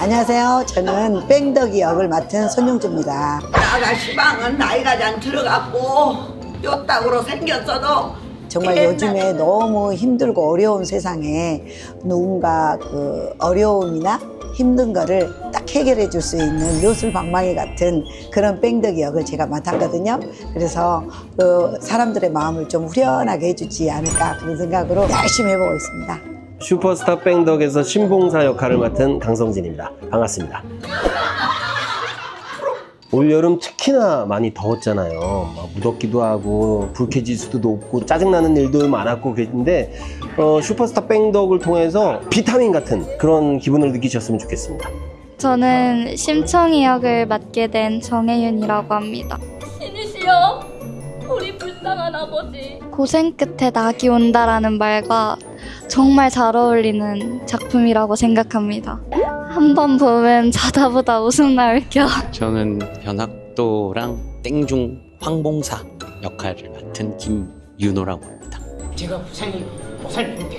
안녕하세요. 저는 뺑덕이 역을 맡은 손용주입니다. 나가 시방은 나이가 잘 들어갔고 요 땅으로 생겼어도 정말 요즘에 너무 힘들고 어려운 세상에 누군가 그 어려움이나 힘든 거를 딱 해결해 줄 수 있는 요술방망이 같은 그런 뺑덕이 역을 제가 맡았거든요. 그래서 그 사람들의 마음을 좀 후련하게 해주지 않을까 그런 생각으로 열심히 해보고 있습니다. 슈퍼스타 뺑덕에서 신봉사 역할을 맡은 강성진입니다. 반갑습니다. 올여름 특히나 많이 더웠잖아요. 막 무덥기도 하고 불쾌지수도 높고 짜증나는 일도 많았고 그랬는데 어, 슈퍼스타 뺑덕을 통해서 비타민 같은 그런 기분을 느끼셨으면 좋겠습니다. 저는 심청이 역을 맡게 된 정혜윤이라고 합니다. 신이시여 우리 불쌍한 아버지 고생 끝에 낙이 온다라는 말과 정말 잘 어울리는 작품이라고 생각합니다. 한 번 보면 자다 보다 웃음 나올 겸 저는 변학도랑 땡중 황봉사 역할을 맡은 김윤호라고 합니다. 제가 부산이 보살펴게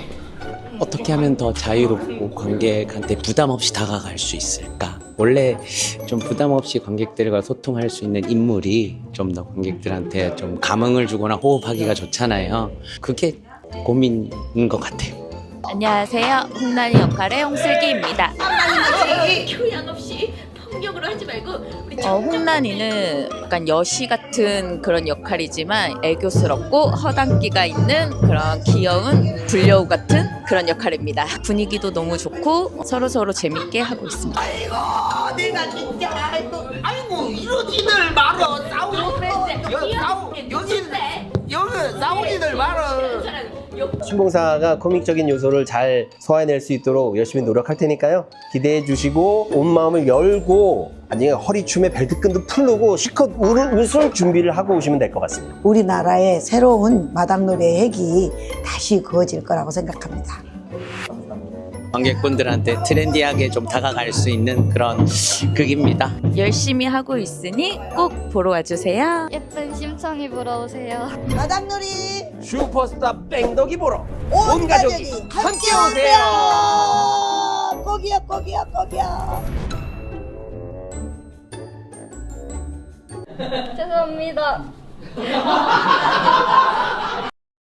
어떻게 하면 더 자유롭고 관객한테 부담 없이 다가갈 수 있을까? 원래 좀 부담 없이 관객들과 소통할 수 있는 인물이 좀 더 관객들한테 좀 감흥을 주거나 호흡하기가 좋잖아요. 그게 고민인 것 같아요. 안녕하세요 홍란이 역할의 홍슬기입니다 말고 우리 어, 홍란이는 약간 여시 같은 그런 역할이지만 애교스럽고 허당기가 있는 그런 귀여운 불려우 같은 그런 역할입니다. 분위기도 너무 좋고 서로 서로 재밌게 하고 있습니다. 아이고 내가 진짜 아이고 아이고 이러지들 말어 신봉사가 코믹적인 요소를 잘 소화해낼 수 있도록 열심히 노력할 테니까요. 기대해 주시고 온 마음을 열고 아니 허리춤에 벨트끈도 풀르고 실컷 웃을, 웃을 준비를 하고 오시면 될 것 같습니다. 우리나라의 새로운 마당놀이의 핵이 다시 그어질 거라고 생각합니다. 관객분들한테 트렌디하게 좀 다가갈 수 있는 그런 극입니다. 열심히 하고 있으니 꼭 보러 와주세요. 예쁜 심청이 보러 오세요. 마당놀이 슈퍼스타 뺑덕이 보러 온 가족이 함께 오세요. 꼭이야 꼭이야 꼭이야. 죄송합니다.